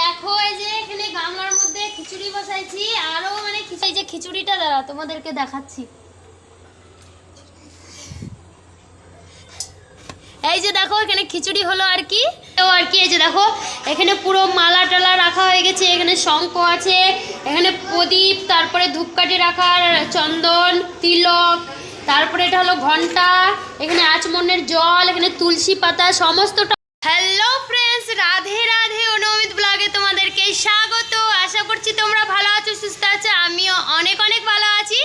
দেখো, এই যে এখানে গামলার মধ্যে খিচুড়ি বসাইছি, আরও মানে এই যে খিচুড়িটা দাঁড়া, তোমাদেরকে দেখাচ্ছি। এই যে দেখো, এখানে খিচুড়ি হলো আর কি। তো আর কি, এই যে দেখো, এখানে পুরো মালা টালা রাখা হয়ে গেছে, এখানে শঙ্খ আছে, এখানে প্রদীপ, তারপরে ধূপকাঠি রাখার চন্দন, তিলক, তারপরে এটা হলো ঘণ্টা, এখানে আচমনের জল, এখানে তুলসী পাতা, সমস্তটা হ্যালো ফ্রেন্ডস রাধে রাধে অনুমিত ব্লগে তোমাদেরকে স্বাগত। আশা করছি তোমরা ভালো আছো, সুস্থ আছো, আমিও অনেক অনেক ভালো আছি।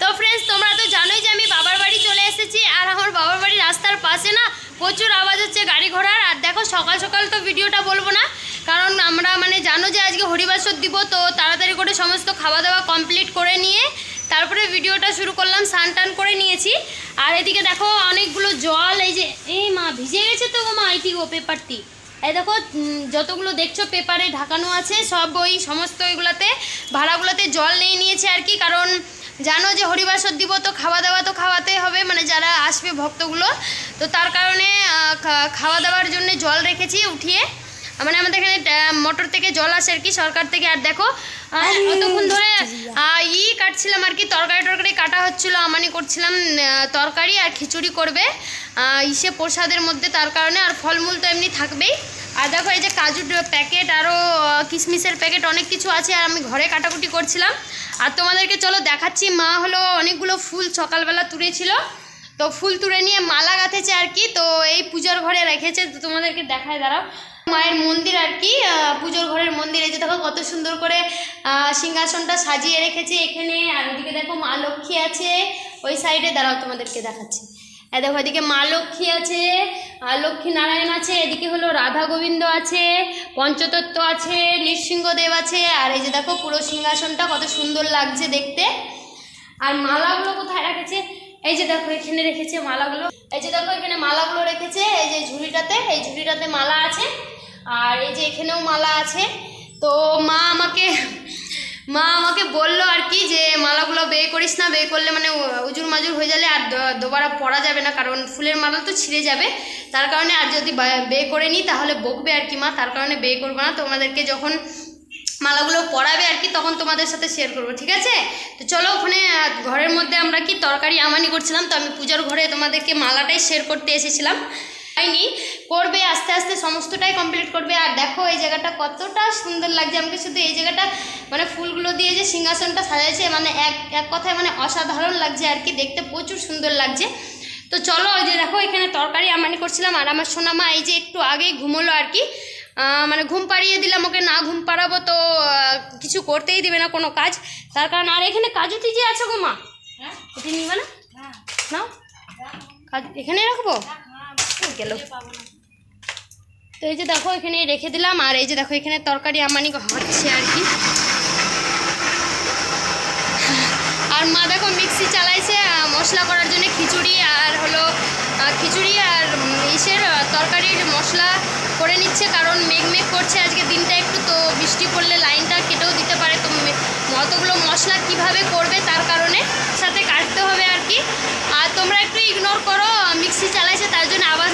তো ফ্রেন্ডস তোমরা তো জানোই যে আমি বাবার বাড়ি চলে এসেছি, আর আমার বাবার বাড়ি রাস্তার পাশে না প্রচুর আওয়াজ হচ্ছে গাড়ি ঘোড়ার। আর দেখো, সকাল সকাল তো ভিডিওটা বলব না, কারণ আমরা মানে জানো যে আজকে হরিবাসর দিব তো তাড়াতাড়ি করে সমস্ত খাওয়া দাওয়া কমপ্লিট করে নিয়ে তারপরে ভিডিওটা শুরু করলাম, স্নান টান করে নিয়েছি। আর এদিকে দেখো অনেকগুলো জল, এই যে, এই মা, ভিজে গেছে তো মা এটি গো পেপারটি। এই দেখো যতগুলো দেখছ পেপারে ঢাকানো আছে, সব ওই সমস্ত ওইগুলোতে, ভাড়াগুলোতে জল নিয়ে নিয়েছে আর কি, কারণ জানো যে হরিবাসর দিব তো, খাওয়া দাওয়া তো খাওয়াতে হবে মানে যারা আসবে ভক্তগুলো, তো তার কারণে খাওয়া দাওয়ার জন্য জল রেখেছি উঠিয়ে। মানে আমাদের এখানে মোটর থেকে জল আসে আর কি সরকার থেকে। আর দেখো অতক্ষণ ধরে ই কাটছিলাম আর কি তরকারি টরকারি কাটা হচ্ছিল আমানি করছিলাম তরকারি আর খিচুড়ি করবে। ইসে প্রসাদের মধ্যে তার কারণে আর ফলমূল তো এমনি থাকবেই। আর দেখো এই যে কাজুর প্যাকেট আরও কিশমিশের প্যাকেট অনেক কিছু আছে আর আমি ঘরে কাটাকুটি করছিলাম। আর তোমাদেরকে চলো দেখাচ্ছি মা হলো অনেকগুলো ফুল সকালবেলা তুলেছিল। তো ফুল তুলে নিয়ে মালা গাঁথেছে আর কি তো এই পুজোর ঘরে রেখেছে তো তোমাদেরকে দেখায় দাঁড়াও। মায়ের মন্দির আর কি পুজোর ঘরের মন্দির। এই যে দেখো কত সুন্দর করে সিংহাসনটা সাজিয়ে রেখেছে এখানে। আর ওদিকে দেখো মা লক্ষ্মী আছে, ওই সাইডে। দাঁড়াও, তোমাদেরকে দেখাচ্ছি। এই দেখো, এদিকে মা লক্ষ্মী আছে লক্ষ্মী নারায়ণ আছে, এদিকে হলো রাধা গোবিন্দ আছে, পঞ্চতত্ত্ব আছে নৃসিংহদেব আছে। আর এই যে দেখো, পুরো সিংহাসনটা কত সুন্দর লাগছে দেখতে। আর মালাগুলো কোথায় রেখেছে? এই যে দেখো, এখানে রেখেছে মালাগুলো। এই যে দেখো, এখানে মালাগুলো রেখেছে, এই যে ঝুড়িটাতে, এই ঝুড়িটাতে মালা আছে। আর এই যে এখানেও মালা আছে। তো মা আমাকে মা আমাকে বলল আর কি যে মালাগুলো বে করিস না বে করলে মানে উজুর মাজুর হয়ে গেলে আর দুবারা পরা যাবে না, কারণ ফুলের মালা তো ছিঁড়ে যাবে। তার কারণে আর যদি বা- করে নিই তাহলে বকবে আর কি মা, তার কারণে বে করব না। তোমাদেরকে যখন মালাগুলো পরাবে আর কি তখন তোমাদের সাথে শেয়ার করব, ঠিক আছে? তো চলো ওখানে, ঘরের মধ্যে আমরা কি তরকারি আমানি করছিলাম, তো আমি পূজার ঘরে তোমাদেরকে মালাটাই শেয়ার করতে এসেছিলাম। হয়নি করবে আস্তে আস্তে সমস্তটাই কমপ্লিট করবে। আর দেখো এই জায়গাটা কতটা সুন্দর লাগছে। আমাকে শুধু এই জায়গাটা মানে ফুলগুলো দিয়ে যে সিংহাসনটা সাজাইছে মানে এক এক কথায় মানে অসাধারণ লাগছে আর কি। দেখতে প্রচুর সুন্দর লাগছে। তো চলো ওই যে দেখো এখানে তরকারি আমানি করছিলাম। আর আমার সোনামা এই যে একটু আগেই ঘুমোলো আর কি। মানে ঘুম পাড়িয়ে দিলাম ওকে না ঘুম পাড়াবো তো কিছু করতেই দিবে না কোনো কাজ। তার কারণ আর এখানে কাজু তিজি আছে গো মা? এটি নিবে না নাও। কাজ এখানে রাখব? ওই গেল। তো এই যে দেখো এখানে রেখে দিলাম। আর এই যে দেখো এখানে তরকারি আমানি হচ্ছে আর কি। আর মা দেখো মিক্সি চালাইছে মশলা করার জন্য খিচুড়ি আর হলো খিচুড়ি আর ইসের তরকারির মশলা করে নিচ্ছে। কারণ মেঘ মেঘ করছে আজকে দিনটা একটু তো বৃষ্টি পড়লে লাইনটা কেটেও দিতে পারে। তো অতগুলো মশলা কীভাবে করবে তার কারণে সাথে কাটতে হবে আর কি। আর তোমরা একটু ইগনোর করো মিক্সি চালাইছে তার জন্য আওয়াজ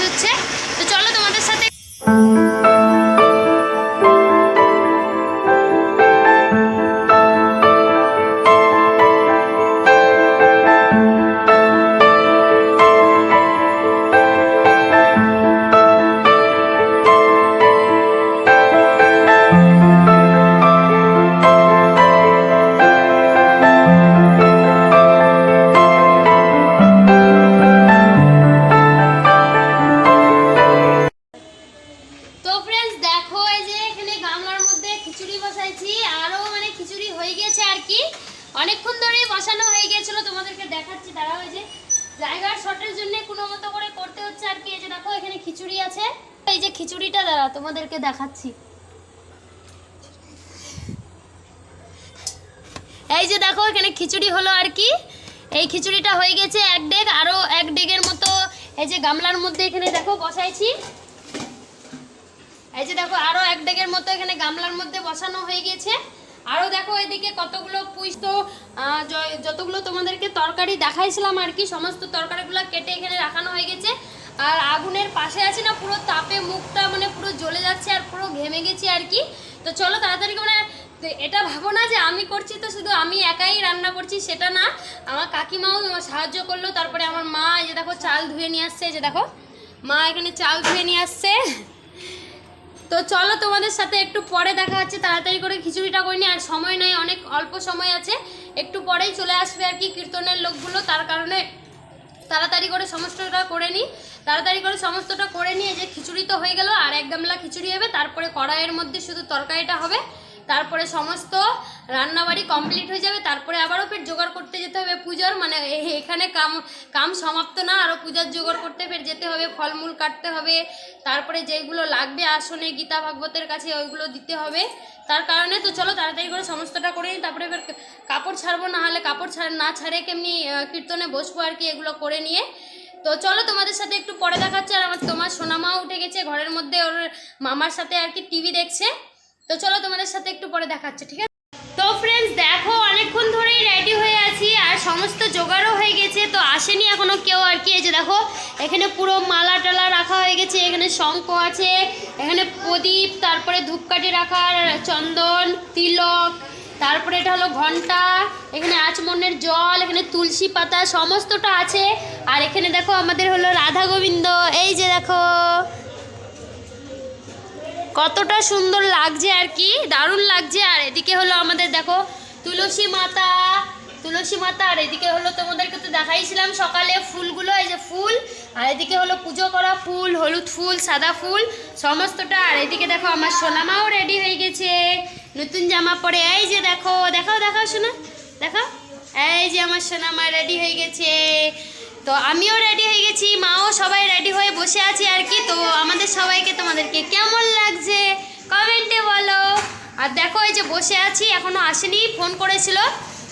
অনেকক্ষণ ধরেই বসানো হয়ে গিয়েছিল, তোমাদেরকে দেখাচ্ছি, দাঁড়াও এই যে জায়গার শর্টের জন্য কোনো মতো করে করতে হচ্ছে আর কি, এই যে দেখো, এখানে খিচুড়ি আছে। এই যে খিচুড়িটা দাঁড়া তোমাদেরকে দেখাচ্ছি। এই যে দেখো, এখানে খিচুড়ি হলো আর কি। এই খিচুড়িটা হয়ে গেছে এক ডেগ আরও এক ডেগের মতো, এই যে গামলার মধ্যে এখানে দেখো বসাইছি। এই যে দেখো, আরও এক ডেগের মতো এখানে গামলার মধ্যে বসানো হয়ে গেছে। আরও দেখো এদিকে কতগুলো পুষ তো যতগুলো তোমাদেরকে তরকারি দেখাইছিলাম আর কি, সমস্ত তরকারিগুলো কেটে এখানে রাখানো হয়ে গেছে। আর আগুনের পাশে আছে না, পুরো তাপে মুখটা মানে পুরো জ্বলে যাচ্ছে আর পুরো ঘেমে গেছি আর কি। তো চলো তাড়াতাড়ি মানে এটা ভাবো না যে আমি করছি তো শুধু আমি একাই রান্না করছি, সেটা না। আমার কাকিমাও সাহায্য করল, তারপরে আমার মা এই যে দেখো চাল ধুয়ে নিয়ে আসছে যে দেখো, মা এখানে চাল ধুয়ে নিয়ে আসছে। তো চলো তোমাদের সাথে একটু পরে দেখা হচ্ছে, তাড়াতাড়ি করে খিচুড়িটা করিনি আর সময় নেই, অনেক অল্প সময় আছে। একটু পরেই চলে আসবে আর কি কীর্তনের লোকগুলো, তার কারণে তাড়াতাড়ি করে সমস্তটা করে নিই। তাড়াতাড়ি করে সমস্তটা করে নিয়ে যে খিচুড়ি তো হয়ে গেল, আর এক গামলা খিচুড়ি হবে, তারপরে কড়াইয়ের মধ্যে শুধু তরকারিটা হবে। তারপরে সমস্ত রান্নাবাড়ি কমপ্লিট হয়ে যাবে, তারপরে আবারও ফের জোগাড় করতে যেতে হবে পুজোর মানে এখানে কাম কাম সমাপ্ত না, আরও পূজার জোগাড় করতে ফের যেতে হবে, ফলমূল কাটতে হবে, তারপরে যেগুলো লাগবে আসনে গীতা ভাগবতের কাছে ওইগুলো দিতে হবে, তার কারণে তো চলো তাড়াতাড়ি করে সমস্তটা করে নিই, তারপরে এবার কাপড় ছাড়বো না হলে কাপড় ছাড় না ছাড়ে কেমনি কীর্তনে বসবো আর কি এগুলো করে নিয়ে। তো চলো তোমাদের সাথে একটু পরে দেখাচ্ছে, আর আমার তোমার সোনামাও উঠে গেছে, ঘরের মধ্যে ওর মামার সাথে আর কি টিভি দেখছে। তো চলো তোমাদের সাথে একটু পরে দেখাচ্ছে, ঠিক আছে? তো ফ্রেন্ডস দেখো, অনেকক্ষণ ধরেই রেডি হয়ে আছি আর সমস্ত জোগাড়ও হয়ে গেছে, তো আসেনি এখনও কেউ আর কি। এই যে দেখো, এখানে পুরো মালা টালা রাখা হয়ে গেছে, এখানে শঙ্খ আছে, এখানে প্রদীপ, তারপরে ধূপকাঠি রাখার চন্দন, তিলক, তারপরে এটা হলো ঘণ্টা, এখানে আচমনের জল, এখানে তুলসী পাতা, সমস্তটা আছে। আর এখানে দেখো, আমাদের হলো রাধা গোবিন্দ। এই যে দেখো কতটা সুন্দর লাগছে আর কি, দারুণ লাগছে। আর এদিকে হলো আমাদের, দেখো, তুলসী মাতা তুলসী মাতা, আর এদিকে হলো তোমাদেরকে তো দেখাইছিলাম সকালে ফুলগুলো, এই যে ফুল। আর এদিকে হলো পুজো করা ফুল, হলুদ ফুল, সাদা ফুল, সমস্তটা। আর এদিকে দেখো, আমার সোনামাও রেডি হয়ে গেছে। নতুন জামা পরে, এই যে দেখো, দেখাও দেখাও, শোনা দেখো এই যে আমার সোনামা রেডি হয়ে গেছে। তো আমিও রেডি হয়ে গেছি, মাও সবাই রেডি হয়ে বসে আছি আর কি। তো আমাদের সবাইকে তোমাদেরকে কেমন লাগছে কমেন্টে বলো। আর দেখো এই যে বসে আছি, এখনও আসেনি ফোন করেছিল।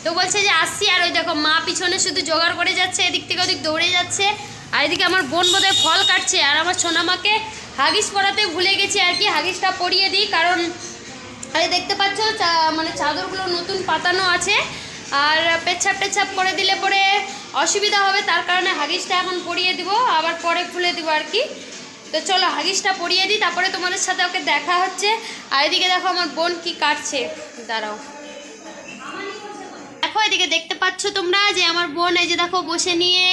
তো বলছে যে আসছি, আর ওই দেখো মা পিছনে শুধু জোগাড় করে যাচ্ছে, এদিক থেকে ওদিক দৌড়ে যাচ্ছে। আর এদিকে আমার বোন বোধহয় ফল কাটছে, আর আমার সোনামাকে হাগিস পরাতে ভুলে গেছি আর কি, হাগিসটা পরিয়ে দিই, কারণ আরে দেখতে পাচ্ছ মানে চাদরগুলো নতুন পাতানো আছে। আর পেচ্ছাপ টেচ্ছাপ করে দিলে পরে অসুবিধা হবে, তার কারণে হাগিসটা এখন পরিয়ে দিব, আবার পরে খুলে দিব আর কি। তো চলো হাগিসটা পরিয়ে দিই, তারপরে তোমাদের সাথে ওকে দেখা হচ্ছে। আর এদিকে দেখো আমার বোন কি কাটছে। দাঁড়াও। দেখো, এদিকে দেখতে পাচ্ছ তোমরা যে আমার বোন, এই যে দেখো বসে নিয়ে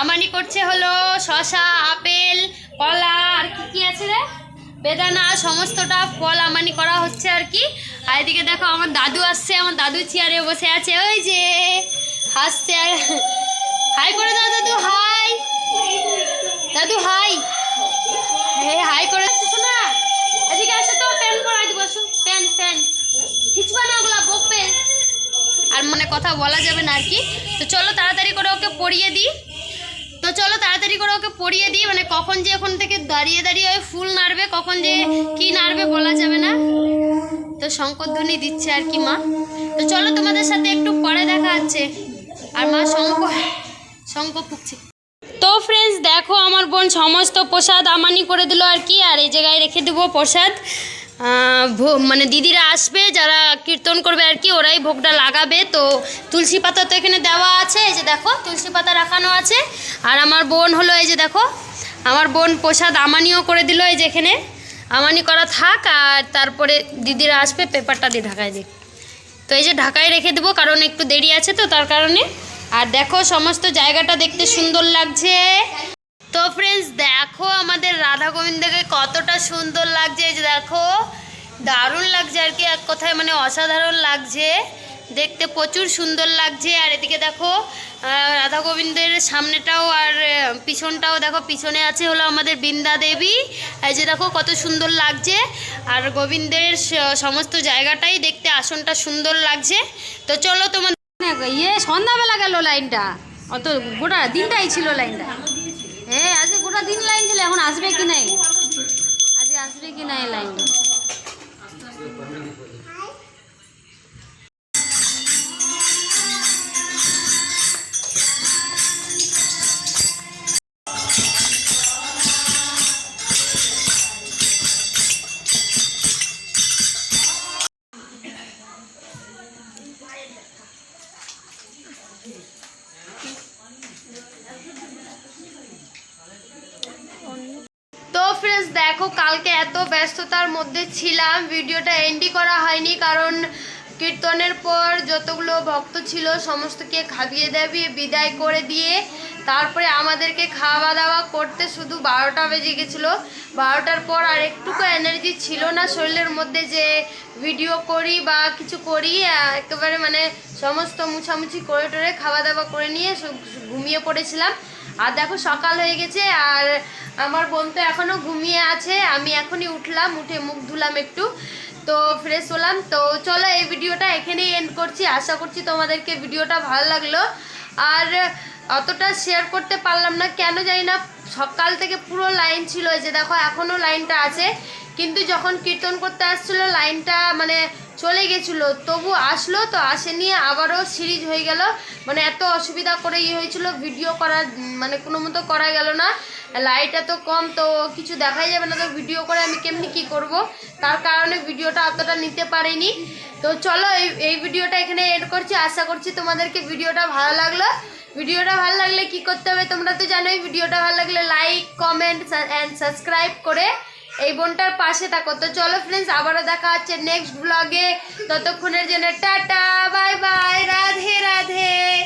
আমানি করছে হলো শশা, আপেল, কলা, আর কি কি আছে রে? বেদানা, সমস্তটা ফল আমানি করা হচ্ছে আর কি। আর এদিকে দেখো আমার দাদু আসছে, আমার দাদু চেয়ারে বসে আছে। ওই যে, হাসছে। আর হাই করে দাও, দাদু হাই দাদু হাই হে হাই করে দিচ্ছ না এদিকে আসো তো প্যান করাই দিব, আসো। প্যান প্যান খিচবা না ওগুলা বকবে আর মনে কথা বলা যাবে না আর কি। তো চলো তাড়াতাড়ি করে ওকে পড়িয়ে দিই। তো চলো তাড়াতাড়ি করে ওকে পড়িয়ে দিই। মানে কখন যে ওখান থেকে দাঁড়িয়ে দাঁড়িয়ে ওই ফুল নাড়বে, কখন যে কি নাড়বে বলা যাবে না। তো শঙ্করধ্বনি দিচ্ছে আর কি মা। তো চলো তোমাদের সাথে একটু পরে দেখা হচ্ছে। আর মা শঙ্খ শঙ্খ ফুকছে তো ফ্রেন্ডস দেখো আমার বোন সমস্ত প্রসাদ আমানি করে দিল আর কি, আর এই জায়গায় রেখে দেবো প্রসাদ। মানে দিদিরা আসবে, যারা কীর্তন করবে আর কি, ওরাই ভোগটা লাগাবে। তো তুলসী পাতা তো এখানে দেওয়া আছে, এই যে দেখো, তুলসী পাতা রাখানো আছে। আর আমার বোন হলো, এই যে দেখো, আমার বোন প্রসাদ আমানিও করে দিল, এই যে এখানে। আমানি করা থাক, আর তারপরে দিদিরা আসবে, পেপারটা দিয়ে ঢাকায় দিই তো এই যে ঢাকায় রেখে দেবো, কারণ একটু দেরি আছে তো, তার কারণে। আর দেখো সমস্ত জায়গাটা দেখতে সুন্দর লাগছে। তো ফ্রেন্ডস দেখো আমাদের রাধা গোবিন্দকে কতটা সুন্দর লাগছে। এই যে দেখো, দারুণ লাগছে আর কি, এক কথায় মানে অসাধারণ লাগছে। দেখতে প্রচুর সুন্দর লাগছে। আর এদিকে দেখো রাধা গোবিন্দের সামনেটাও আর পিছনটাও দেখো, পিছনে আছে হলো আমাদের বৃন্দা দেবী। এই যে দেখো, কত সুন্দর লাগছে। আর গোবিন্দের সমস্ত জায়গাটাই দেখতে আসনটা সুন্দর লাগছে। তো চলো তোমার ইয়ে সন্ধ্যাবেলা গেল লাইনটা। অত গোটা দিনটাই ছিল লাইনটা। হ্যাঁ আজকে গোটা দিন লাইন ছিল, এখন আসবে কি নাই? আজকে আসবে কি নাই লাইনটা ফ্রেন্ডস দেখো, কালকে এত ব্যস্ততার মধ্যে ছিলাম। ভিডিওটা এন্ডি করা হয়নি, কারণ কীর্তনের পর যতগুলো ভক্ত ছিল, সমস্তকে খাবিয়ে দাবিয়ে বিদায় করে দিয়ে, তারপরে আমাদেরকে খাওয়া দাওয়া করতে শুধু বারোটা বেজে গেছিল। বারোটার পর আর একটুকু এনার্জি ছিল না শরীরের মধ্যে যে ভিডিও করি বা কিছু করি একেবারে মানে সমস্ত মুছামুছি করে টরে খাওয়া দাওয়া করে নিয়ে ঘুমিয়ে পড়েছিলাম। আর দেখো সকাল হয়ে গেছে আর আমার বোন তো এখনও ঘুমিয়ে আছে। আমি এখনই উঠলাম, উঠে মুখ ধুলাম একটু। তো ফ্রেশ হলাম। তো চলো এই ভিডিওটা এখানেই এন্ড করছি। আশা করছি তোমাদেরকে ভিডিওটা ভালো লাগল। আর অতটা শেয়ার করতে পারলাম না। কেন জানি না, সকাল থেকে পুরো লাইন ছিল যে দেখো, এখনও লাইনটা আছে। কিন্তু যখন কীর্তন করতে আসছিল লাইনটা মানে চলে গেছিল। তবু আসলো, তো আসেনি আবারও সিরিজ হয়ে গেল। মানে এত অসুবিধা করে ইয়ে হয়েছিল ভিডিও করা মানে কোনো মতো করা গেল না। লাইট এত কম, তো কিছু দেখাই যাবে না, তো ভিডিও করে আমি কেমনি কি করব? তার কারণে ভিডিওটা অতটা নিতে পারিনি। তো চলো, এই এই ভিডিওটা এখানে এড করছি। আশা করছি তোমাদেরকে ভিডিওটা ভালো লাগল। ভিডিওটা ভালো লাগলে কি করতে হবে তোমরা তো জানোই ভিডিওটা ভালো লাগলে লাইক কমেন্ট অ্যান্ড সাবস্ক্রাইব করে এই বোনটার পাশে থাকো। তো চলো ফ্রেন্ডস আবারও দেখা হচ্ছে নেক্সট ব্লগে ততক্ষণের জন্য tata bye bye Radhe Radhe.